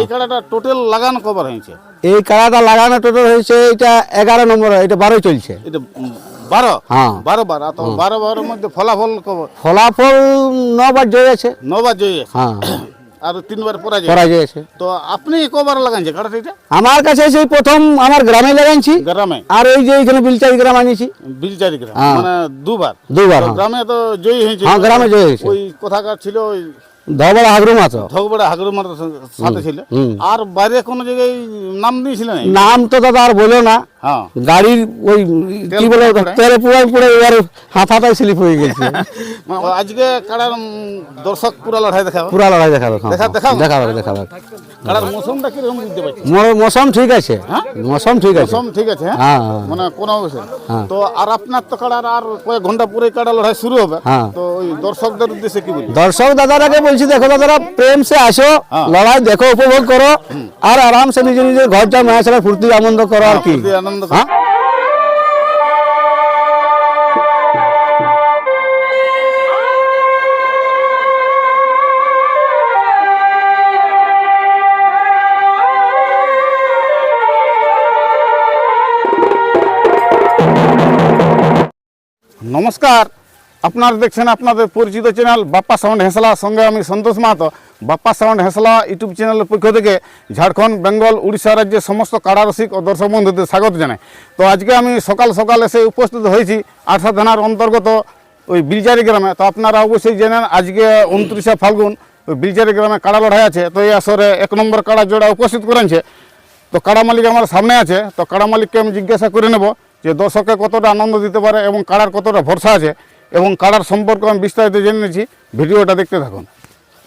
এই কাড়াটা টোটাল লাগানো কভার হয়েছে? এই কাড়াটা লাগানো টোটাল হয়েছে এটা এগারো নম্বর এটা বারোই চলছে। এটা বারো? হ্যাঁ। বারো বার তো বারো বারের মধ্যে ফলাফল ফলাফল নবার জয় আছে। নবার জয়ী আছে। হ্যাঁ। আর তিনবার পরাজয় পরাজয় আছে। তো আপনি কবার লাগাইছে কাড়াটা এটা? আমার কাছে সেই প্রথম আমার গ্রামে লাগাইছি। গ্রামে? আর এই যে এখানে বিলচারি গ্রাম আনিছি বিলচারি গ্রাম হ্যাঁ। মানে দুবার। দুবার হ্যাঁ। গ্রামে তো জয়ী হয়েছে। হ্যাঁ গ্রামে জয় হয়েছে। ওই কোথাকার ছিল ওই ধবড়া হাগরু মাছ। ধগবড়া হাগরুমার সাথে ছিল। আর বাইরে কোনো জায়গায় নাম দিয়েছিল নাম তো দাদা আর বলো না। হ্যাঁ। গাড়ির ওই কি বলে পুড়ে পুড়ে? তেলে পুরাই পুরে এবার হাতাটাই স্লিপ হয়ে গেছে। মানে আজকে দর্শক পুরা লড়াই দেখাবো। পুরা লড়াই দেখাবে দেখা- দেখাবো? দেখাবে দেখাবে। কাড়ার মৌসুমটা কীরকম বুঝতে পারছি মৌসুম ঠিক আছে হ্যাঁ? মৌসুম ঠিক আছে মৌসুম ঠিক আছে হ্যাঁ হ্যাঁ। মানে কোনো। তো আর আপনার তো কাড়ার আর কয়েক ঘণ্টা পরে কাড়া লড়াই শুরু হবে। তো ওই দর্শকদের উদ্দেশ্যে কি দর্শক দাদারাকে বলছি দেখো দাদারা প্রেম সে আসো। লড়াই দেখো উপভোগ করো আর আরামসে নিজে নিজের ঘর যা মায়া ছাড়া ফুর্তি আনন্দ করো আর কি আনন্দ হ্যাঁ? নমস্কার। আপনারা দেখছেন আপনাদের পরিচিত চ্যানেল বাপ্পা সাউন্ড হেসলা। সঙ্গে আমি সন্তোষ মাহাতো। বাপ্পা সাউন্ড হেসলা ইউটিউব চ্যানেলের পক্ষ থেকে ঝাড়খণ্ড, বেঙ্গল, উড়িষ্যা রাজ্যের সমস্ত কারারসিক ও দর্শক বন্ধুদের স্বাগত জানাই। তো আজকে আমি সকাল সকাল এসে উপস্থিত হয়েছি আটসা থানার অন্তর্গত ওই বিলজারি গ্রামে। তো আপনারা অবশ্যই জানেন, আজকে উনত্রিশে ফাল্গুন ওই বিলজারি গ্রামে কাড়া লড়াই আছে। তো এই আসরে এক নম্বর কাড়া জোড়া উপস্থিত করেছে। তো কাড়া মালিক আমার সামনে আছে। তো কাড়া মালিককে আমি জিজ্ঞাসা করে নেব যে দর্শককে কতটা আনন্দ দিতে পারে এবং কাড়ার কতটা ভরসা আছে এবং কাড়ার সম্পর্কে আমি বিস্তারিত জেনে নিয়েছি ভিডিওটা দেখতে থাকুন।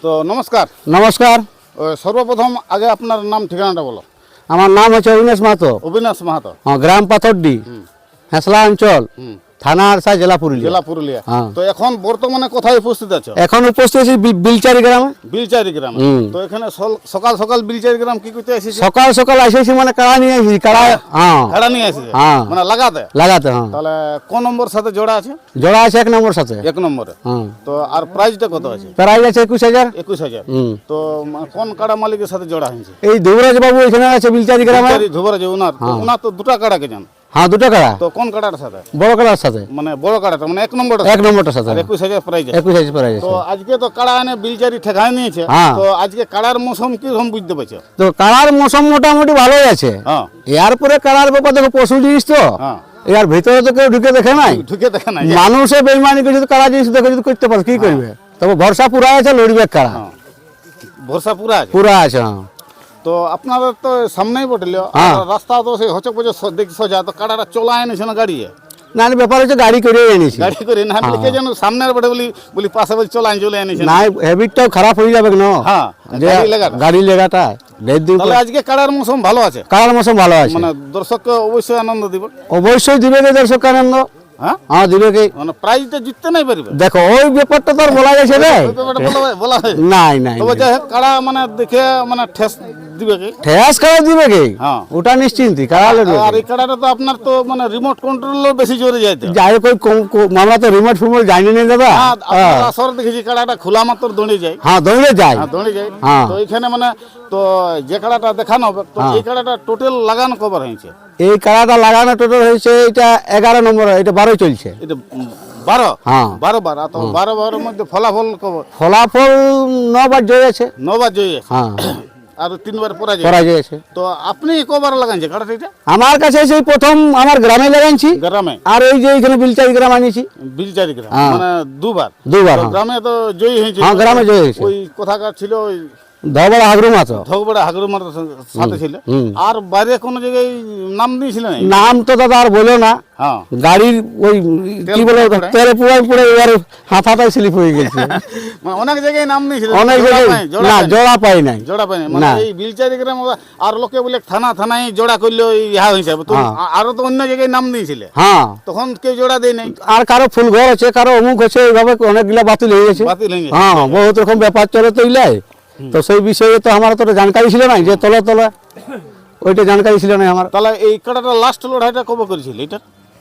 তো নমস্কার। নমস্কার। সর্বপ্রথম আগে আপনার নাম ঠিকানাটা বলো। আমার নাম হচ্ছে অবিনাশ মাহাতো। অবিনাশ মাহাতো। হ্যাঁ, গ্রাম পাথরডি হেসলা অঞ্চল। থানা আরসা জেলা পুরুলিয়া। জেলা পুরুলিয়া। হ্যাঁ। তো এখন বর্তমানে কোথায় উপস্থিত আছো? এখন উপস্থিত আছি বিলচারি গ্রামে। বিলচারি গ্রামে। তো এখানে সকাল সকাল বিলচারি গ্রাম কি করতে এসেছি? সকাল সকাল এসেছি মানে কাড়া নিয়ে এসেছি কাড়া হ্যাঁ। ভাড়া নিয়ে এসেছে? হ্যাঁ। মানে লাগাতে? লাগাতে হ্যাঁ। তাহলে কোন নম্বর সাথে জোড়া আছে? জোড়া আছে এক নম্বর সাথে। এক নম্বরে। হ্যাঁ। তো আর প্রাইসটা কত আছে? প্রাইজ আছে একুশ হাজার। একুশ হাজার। তো কোন কাড়া মালিকের সাথে জোড়া হয়েছে? এই দেবরাজ বাবু এখানে আছে বিলচারি গ্রামে। ধুবরা যে ওনার। তো ওনার তো দুটা কাড়াকে যান হ্যাঁ দুটো কাড়া। তো কোন কাড়ার সাথে? বড় কাড়ার সাথে। মানে বড় কাড়াটা মানে এক নম্বরটা এক নম্বরটার সাথে। একুশ হাজার প্রাইস আছে একুশ হাজার প্রাইজ। তো আজকে তো কাড়া এনে বিলচারি ঠেকায় নিয়েছে। হ্যাঁ। তো আজকে কাড়ার মৌসুম কীরকম বুঝতে পারছ? তো কাড়ার মৌসুম মোটামুটি ভালোই আছে। হ্যাঁ। এরপরে কাড়ার ব্যাপার দেখো পশু জিনিস তো। হ্যাঁ। এর ভিতরে তো কেউ ঢুকে দেখে নাই। ঢুকে দেখে নাই। মানুষে বেইমানি করে যদি কাড়া জিনিস দেখে যদি করতে পারে কি করবে? তবে ভরসা পুরা আছে লড়বে কাড়া। ভরসা পুরা আছে। পুরা আছে হ্যাঁ। তো আপনাদের তো সামনেই বটল হ্যাঁ। রাস্তা তো সেই হচ্ছে পচে দেখি সোজা তো কাড়াটা চলা এনেছে না গাড়ি না না, ব্যাপার হচ্ছে গাড়ি করে এনেছি। গাড়ি করে না বলে কে যেন সামনের বটে বলি বলি পাশে বলি চলা চলে এনেছে না। হ্যাবিটটাও খারাপ হয়ে যাবে না হ্যাঁ গাড়ি লেগাটা তাহলে আজকে কাড়ার মৌসুম ভালো আছে? কাড়ার মৌসুম ভালো আছে। মানে দর্শককে অবশ্যই আনন্দ দিব। অবশ্যই দিবে দর্শক আনন্দ। হ্যাঁ? হ্যাঁ দিবে কে? মানে প্রাইজটা জিততে নাই পারবে? দেখো ওই ব্যাপারটা তো আর বলা ওই ব্যাপারটা বলা হয়- হয়। নাই নাই তবে যাই হোক কাড়া মানে দেখে মানে ঠেস দিবে কি? দিবে কে? হ্যাঁ। ওটা নিশ্চিন্তি কাড়া আর এই কাড়াটা তো আপনার তো মানে রিমোট বেশি জোরে যাইতে যাই তো রিমোট ফিমোট জানি না দাদা। হ্যাঁ আসর দেখেছি কাড়াটা খোলা মাত্র দৌড়ে যায়। হ্যাঁ দৌড়ে যাই হ্যাঁ দৌড়ে যায়। হ্যাঁ। তো এখানে মানে তো যে কাড়াটা দেখানো হবে তো এই কাড়াটা টোটাল লাগানো কভার হয়েছে? এই কাড়াটা লাগানো টোটাল হয়েছে এটা এগারো নম্বর এটা বারোই চলছে। এটা বারো? হ্যাঁ। বারো বার তো বারো বারের মধ্যে ফলাফল ফলাফল নবার জয় আছে। নবার জয়ী আছে। হ্যাঁ। আর তিনবার পরাজয় পরাজয় আছে তো আপনি কবার লাগাইছে এটা? আমার কাছে সেই প্রথম আমার গ্রামে লাগাইছি। গ্রামে? আর এই যে এখানে বিলচারি গ্রাম আনিছি। বিলচারি গ্রাম হ্যাঁ। মানে দুবার। দুবার হ্যাঁ। গ্রামে তো জয়ী হয়েছে। হ্যাঁ গ্রামে জয় হয়েছে। ওই কোথাকার ছিল ওই ধবড়া হাগরু মাছ। সাথে ছিল? আর বাইরে কোনো জায়গায় নাম দিয়েছিল নাম তো দাদা আর বলো না। হ্যাঁ। গাড়ির ওই কি বলে পুড়ে পুড়ে? তেলে পুরাই পুরে এবার স্লিপ হয়ে গেছে। মানে অনেক জায়গায় নাম দিয়েছিল অনেক জোড়া জায়গায় পায়, জোড়া পাই নাই। মানে। এই বিলচারি গ্রাম আর লোকে বলে থানা থানায় জোড়া করল ইহা হিসাবে তো হ্যাঁ। আরও তো অন্য জায়গায় নাম দিয়েছিলে। হ্যাঁ। তখন কেউ জোড়া দেয় নাই। আর কারও ফুল ঘর আছে কারও অমুক আছে এইভাবে অনেকগুলা বাতিল হয়ে গেছে। বাতিল হয়ে গেছে। হ্যাঁ বহুত রকম ব্যাপার চলে তো ইলাই তো সেই বিষয়ে তো আমার তো জানকারি ছিল না, যে তলে তলে ওইটা জানকারি ছিল না আমার। তাহলে এই কাটাটা লাস্ট লড়াইটা কবে করেছিল? এটা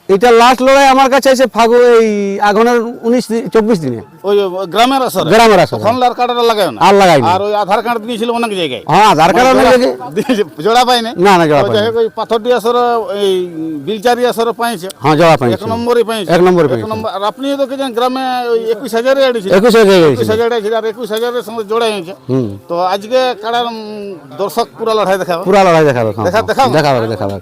এটা লাস্ট লড়াই আমার কাছে আছে ফাগু এই আগুনের উনিশ চব্বিশ দিনে। ওই গ্রামের আসরে? গ্রামের আসরে। তখন আর কার্ডটা লাগায় না? আর লাগাইনি। আর ওই আধার কার্ড দিয়েছিল অনেক জায়গায়। হ্যাঁ আধার কার্ড মানে অনেক জোড়া- জায়গায়- জোড়া পাইনি না, না, জোড়া তো ওই পাথরটি আসরে এই বিলচারি আসরে পাইছে। হ্যাঁ জোড়া পাই এক নম্বরই পাইছে। এক নম্বরই এক পাইছে। নম্বর আর আপনি তো কি গ্রামে ওই একুশ হাজারে হয়ে একুশ গেছে হাজার আড়িয়েছিল আর একুশ হাজারের সঙ্গে জোড়া হয়েছে। তো আজকে কাড়ার দর্শক পুরা লড়াই দেখাবো। পুরা লড়াই দেখাবে দেখা- হ্যাঁ, দেখাবো? দেখাবে দেখাবে।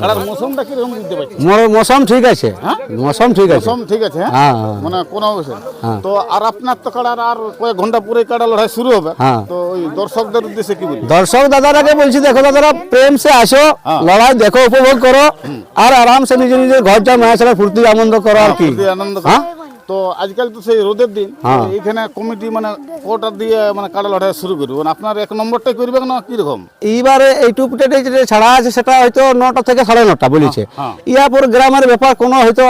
কাড়ার মৌসুমটা কীরকম বুঝতে পারছি মৌসুম ঠিক আছে। হ্যাঁ? মৌসুম ঠিক আছে। মৌসুম ঠিক আছে হ্যাঁ? মানে কোনো বিষয়। তো আর আপনার তো কাড়ার আর কয়েক ঘণ্টা পরে কাড়া লড়াই শুরু হবে। হ্যাঁ। তো ওই দর্শকদের উদ্দেশ্যে কি দর্শক দাদারাকে বলছি দেখো দাদারা প্রেম সে আসো হ্যাঁ। লড়াই দেখো উপভোগ করো আর আরামসে নিজে নিজের ঘরটা মায়ের সাথে ফুর্তি আনন্দ করো আর কি। আনন্দ হ্যাঁ? তো আজকাল তো সেই রোদের দিন। এখানে এইখানে কমিটি মানে কোটা দিয়ে মানে কাটা লড়াই শুরু করবে। মানে আপনার এক নম্বরটাই করবে না কীরকম? এইবারে এই টুপিটা যেটা ছাড়া আছে সেটা হয়তো নটা থেকে সাড়ে নটা বলেছে। ইয়ারপর ইয়ার পর গ্রামের ব্যাপার কোনো হয়তো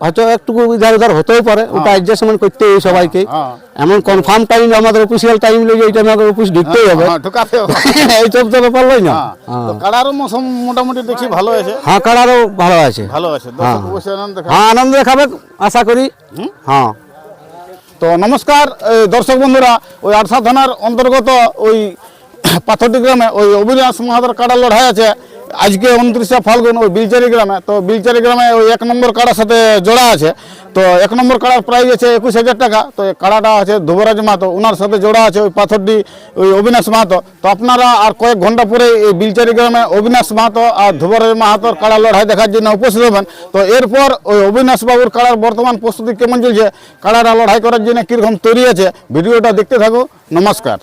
হয়তো একটু ইধার উধার হতেও পারে ওটা অ্যাডজাস্টমেন্ট করতে হবে সবাইকে। হ্যাঁ। এমন কনফার্ম টাইম আমাদের অফিসিয়াল টাইম লেগে এইটা আমাদের অফিস ঢুকতেই হবে। হ্যাঁ ঢুকাতে হবে। এইসব তো ব্যাপার লই না। হ্যাঁ। তো কাড়ারও মৌসুম মোটামুটি দেখি ভালো আছে। হ্যাঁ কারারও ভালো আছে। ভালো আছে। হ্যাঁ। আনন্দ দেখাবে। আশা করি। হ্যাঁ। তো নমস্কার দর্শক বন্ধুরা ওই আরসা থানার অন্তর্গত ওই পাথরটি গ্রামে ওই অবিনাশ মাহাদের কাড়া লড়াই আছে। আজকে উনত্রিশে ফাল্গুন ওই বিলচারি গ্রামে, তো বিলচারি গ্রামে ওই এক নম্বর কাড়ার সাথে জোড়া আছে। তো এক নম্বর কাড়ার প্রাইস আছে একুশ হাজার টাকা, তো এই কাড়াটা আছে ধুবরাজ মাহাতো ওনার সাথে জোড়া আছে ওই পাথরটি ওই অবিনাশ মাহাতো। তো আপনারা আর কয়েক ঘণ্টা পরে এই বিলচারি গ্রামে অবিনাশ মাহাতো আর ধুবরাজ মাহাতোর কাড়া লড়াই দেখার জন্য উপস্থিত হবেন। তো এরপর ওই অবিনাশ বাবুর কাড়ার বর্তমান প্রস্তুতি কেমন চলছে কাড়ারা লড়াই করার জন্য কীরকম তৈরি আছে, ভিডিওটা দেখতে থাকো, নমস্কার।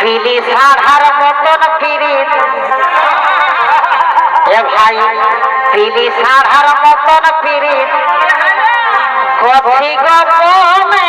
পিলি সাধার মতন পিরিত এ ভাই পিলি সাধার মতন পিরিত কফি গপমে